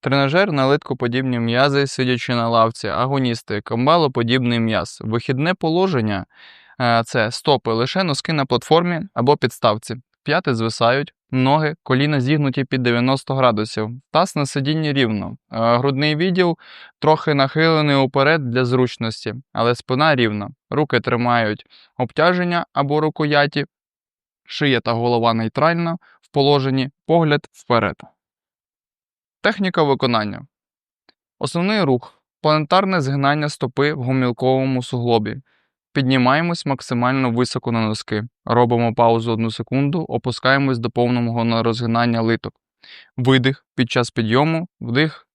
Тренажер на литкоподібні м'язи, сидячи на лавці, агоністи, камбалоподібний м'яз. Вихідне положення е, це стопи лише носки на платформі або підставці. П'яти звисають, ноги, коліна зігнуті під 90 градусів, таз на сидінні рівно. Е, Грудний відділ трохи нахилений уперед для зручності, але спина рівна. Руки тримають обтяження або рукояті, шия та голова нейтральна в положенні, погляд вперед. Техніка виконання. Основний рух планетарне згинання стопи в гомілковому суглобі. Піднімаємось максимально високо на носки. Робимо паузу 1 секунду, опускаємось до повного розгинання литок. Видих під час підйому, вдих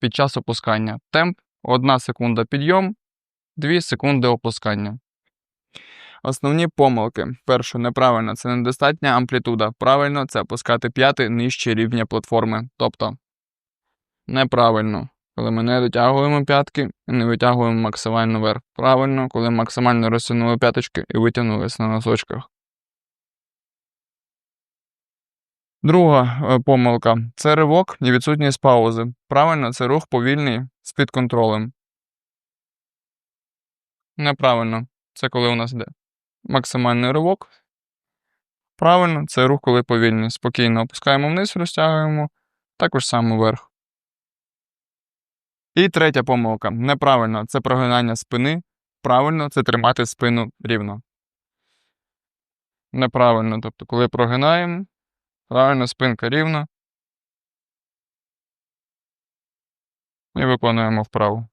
під час опускання. Темп 1 секунда підйом, 2 секунди опускання. Основні помилки. Перше, неправильно, це недостатня амплітуда. Правильно це опускати п'яти нижче рівня платформи. Тобто неправильно, коли ми не дотягуємо п'ятки і не витягуємо максимально вверх. Правильно, коли максимально розтягнули п'яточки і витягнулися на носочках. Друга е, помилка це ривок і відсутність паузи. Правильно, це рух повільний з під контролем. Неправильно. Це коли у нас йде максимальний ривок. Правильно, це рух, коли повільний. Спокійно опускаємо вниз, розтягуємо, також само вверх. І третя помилка. Неправильно це прогинання спини. Правильно це тримати спину рівно. Неправильно. Тобто, коли прогинаємо, правильно спинка рівна. І виконуємо вправу.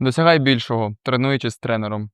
Досягай більшого, тренуючись з тренером.